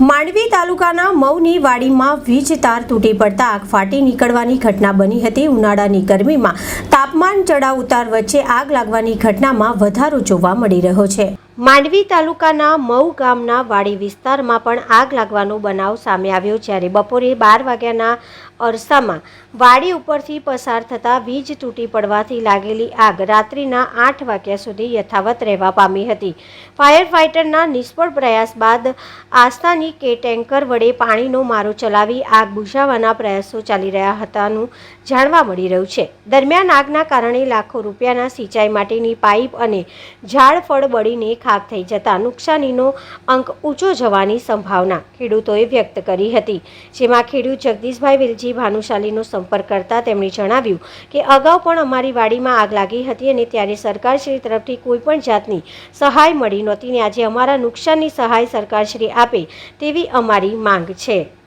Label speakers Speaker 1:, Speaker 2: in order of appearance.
Speaker 1: માંડવી તાલુકાના મૌની વાડીમાં વીજ તાર તૂટી પડતા આગ ફાટી નીકળવાની ઘટના બની હતી. ઉનાળાની ગરમીમાં તાપમાન ચડાવ ઉતાર વચ્ચે આગ લાગવાની ઘટનામાં વધારો જોવા મળી રહ્યો છે. માંડવી તાલુકાના મઉ ગામના વાડી વિસ્તારમાં પણ આગ લાગવાનો બનાવ સામે આવ્યો જ્યારે બપોરે બાર વાગ્યાના અરસામાં વાડી ઉપરથી પસાર થતાં વીજ તૂટી પડવાથી લાગેલી આગ રાત્રિના આઠ વાગ્યા સુધી યથાવત રહેવા પામી હતી. ફાયર ફાઇટરના નિષ્ફળ પ્રયાસ બાદ આસ્થાની કે ટેન્કર વડે પાણીનો મારો ચલાવી આગ બુઝાવવાના પ્રયાસો ચાલી રહ્યા હતાનું જાણવા મળી રહ્યું છે. દરમિયાન આગના કારણે લાખો રૂપિયાના સિંચાઈ માટેની પાઇપ અને ઝાડ ફળ બળીને ખાક થઈ જતા નુકસાનીનો અંક ઊંચો જવાની સંભાવના ખેડૂતોએ વ્યક્ત કરી હતી. જેમાં ખેડૂત જગદીશભાઈ વેલજી ભાનુશાલીનો સંપર્ક કરતા તેમણે જણાવ્યું કે, અગાઉ પણ અમારી વાડીમાં આગ લાગી હતી અને ત્યારે સરકારશ્રી તરફથી કોઈ પણ જાતની સહાય મળી નહોતી ને આજે અમારા નુકસાનની સહાય સરકારશ્રી આપે તેવી અમારી માંગ છે.